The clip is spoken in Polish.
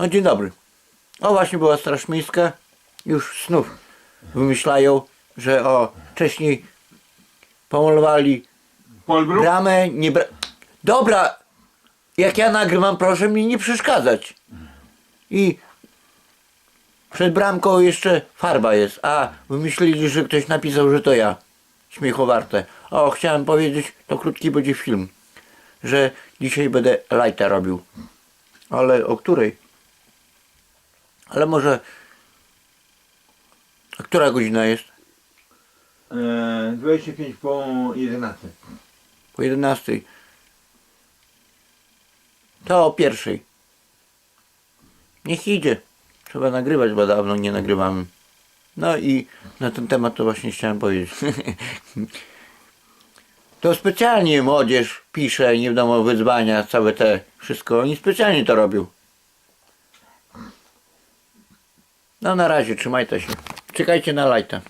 No dzień dobry. O właśnie była Straż Miejska. Już znów wymyślają, że o wcześniej pomalowali bramę, nie bra... Dobra, jak ja nagrywam, proszę mi nie przeszkadzać. I przed bramką jeszcze farba jest, a wymyślili, że ktoś napisał, że to ja. Śmiechowarte. O, chciałem powiedzieć, to krótki będzie film, że dzisiaj będę lajta robił. Ale o której? Ale może... A która godzina jest? E, 25 po 11. Po 11. To o pierwszej. Niech idzie. Trzeba nagrywać, bo dawno nie nagrywamy. No i na ten temat to właśnie chciałem powiedzieć. To specjalnie młodzież pisze, nie wiadomo, wyzwania, całe te wszystko. Oni specjalnie to robią. No na razie, trzymajcie się. Czekajcie na lajta.